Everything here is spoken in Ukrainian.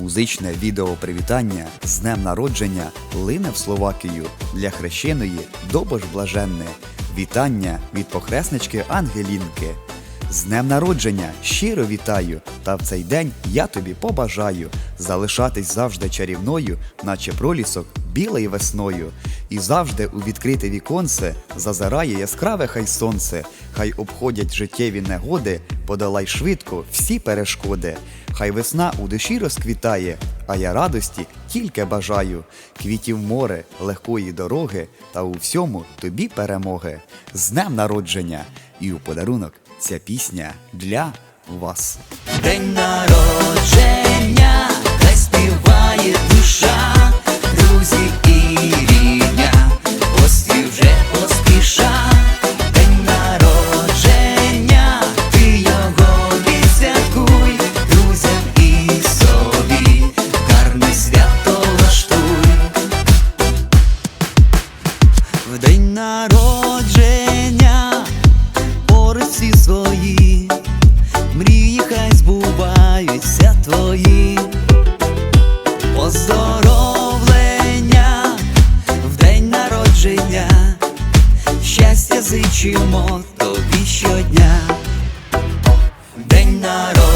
Музичне відео привітання з днем народження лине в Словакію для хрещеної добож блаженне. Вітання від похреснички Ангелінки. З днем народження щиро вітаю, та в цей день я тобі побажаю залишатись завжди чарівною, наче пролісок білий весною, і завжди у відкрите віконце зазирає яскраве хай сонце, хай обходять життєві негоди, подолай швидко всі перешкоди. Хай весна у душі розквітає, а я радості тільки бажаю. Квітів море, легкої дороги, та у всьому тобі перемоги. З днем народження! І у подарунок ця пісня для вас. День народження, народження порисі свої, мрії хай збуваються твої, поздоровлення в день народження, щастя зичимо тобі щодня. День народження,